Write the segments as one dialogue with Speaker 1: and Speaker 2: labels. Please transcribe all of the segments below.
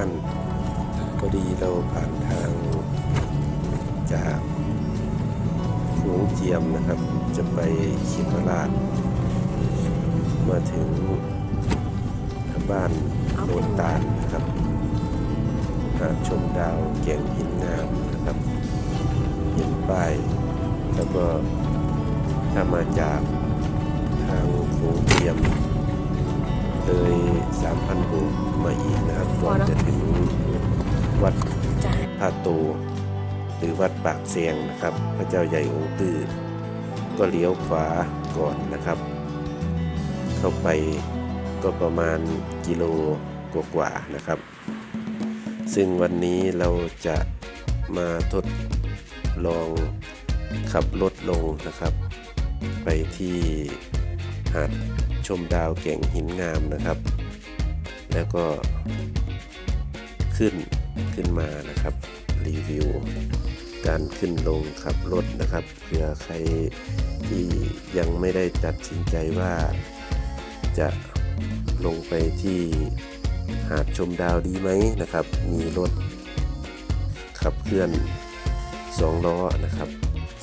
Speaker 1: ท่านพอดีเราผ่านทางจากโขงเจียมนะครับ จะไปชิมราชมาถึงบ้านโนนตาลนะครับหาชมดาวแก่งหินงามนะครับเห็นป้ายแล้วก็ถ้ามาจากทางโขงเจียม เลย3,000โบกมาอีกนะครับก่อนจะถึงวัด
Speaker 2: จ้า
Speaker 1: พาโต หรือวัดปากเสียงนะครับ พระเจ้าใหญ่องค์ตื้อก็เลี้ยวขวาก่อนนะครับ เข้าไปก็ประมาณกิโลกว่าๆนะครับ ซึ่งวันนี้เราจะมาทดลองขับรถลงนะครับ ไปที่หาด ชมดาวแก่งหินงามนะครับ แล้วก็ขึ้นขึ้นมานะครับ รีวิว การขึ้นลงขับรถนะครับเผื่อใครที่ยังไม่ได้ตัดสินใจว่าจะลงไปที่หาดชมดาวดีไหมนะครับ มีรถขับเคลื่อนสองล้อนะครับ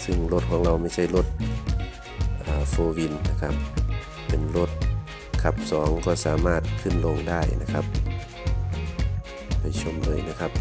Speaker 1: ซึ่งรถของเราไม่ใช่รถโฟวินนะครับ เป็นรถ ครับ2ก็สามารถขึ้นลงได้นะครับ ไปชมเลยนะครับ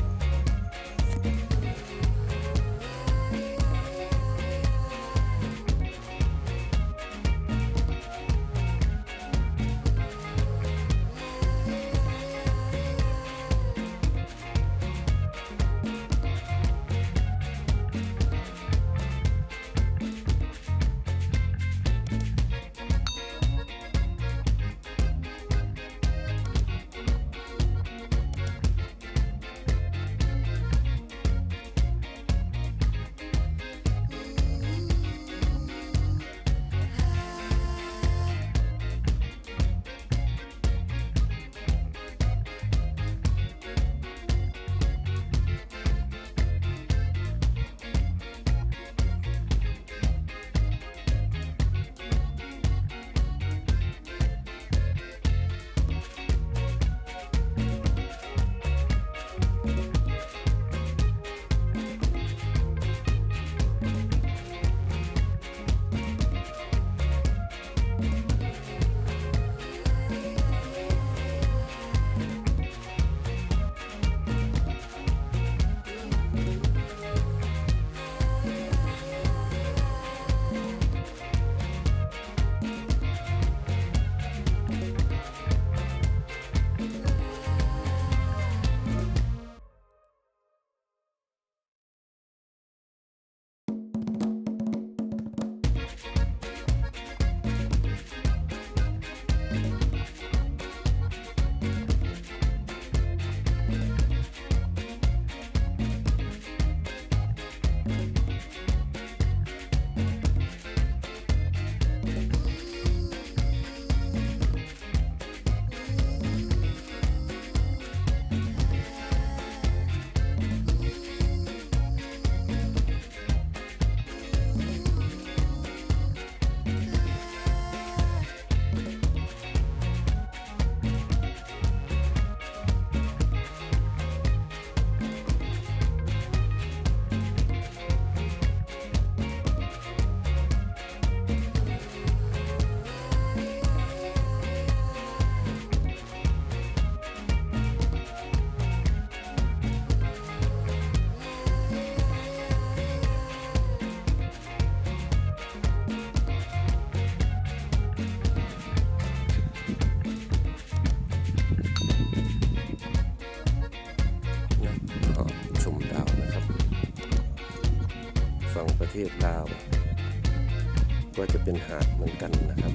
Speaker 1: เทศลาว ก็จะเป็นหาดเหมือนกันนะครับ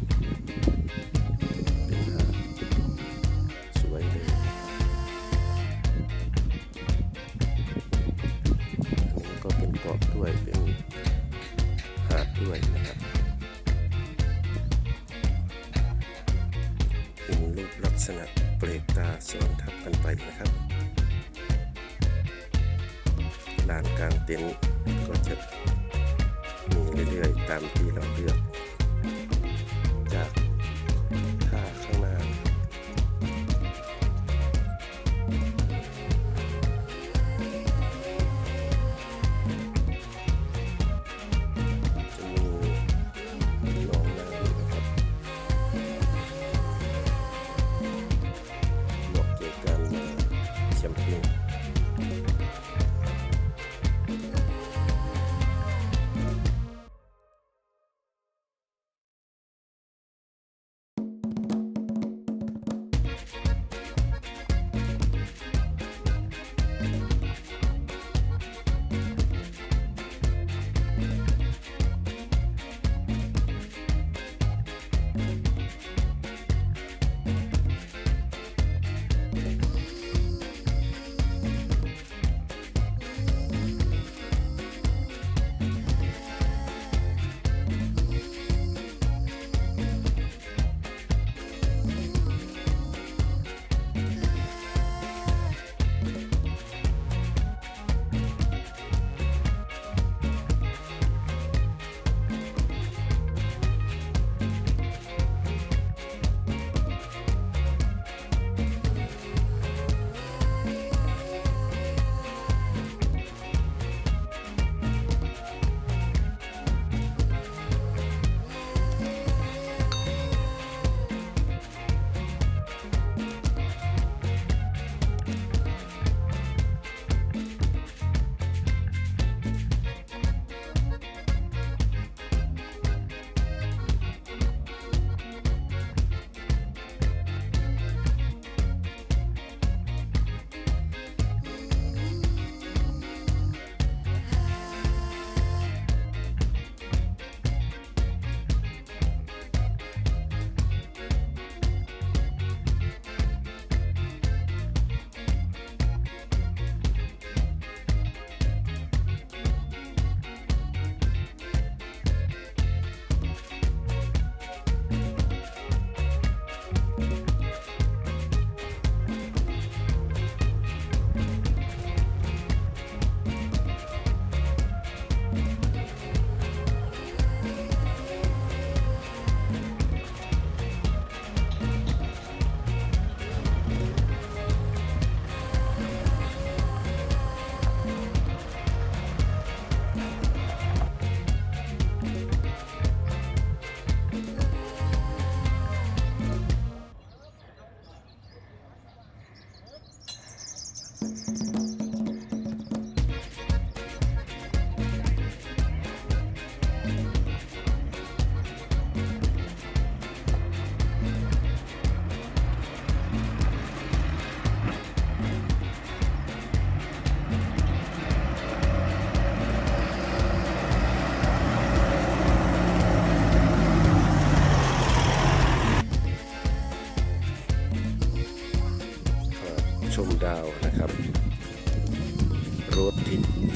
Speaker 1: เป็นหาดสวยเลย อันนี้ก็เป็นเกาะด้วยเป็นหาดด้วยนะครับเป็นรูปลักษณะเปลกตาซ้อนทับกันไปนะครับลานกลางเต็นท์ก็จะ มีเรื่อยๆ ตามที่เราเลือกจากท่าข้างหน้าลองนั่งนะครับบอกเจอการแชมเปี้ยน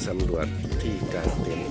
Speaker 1: สำรวจที่กลางเต็นท์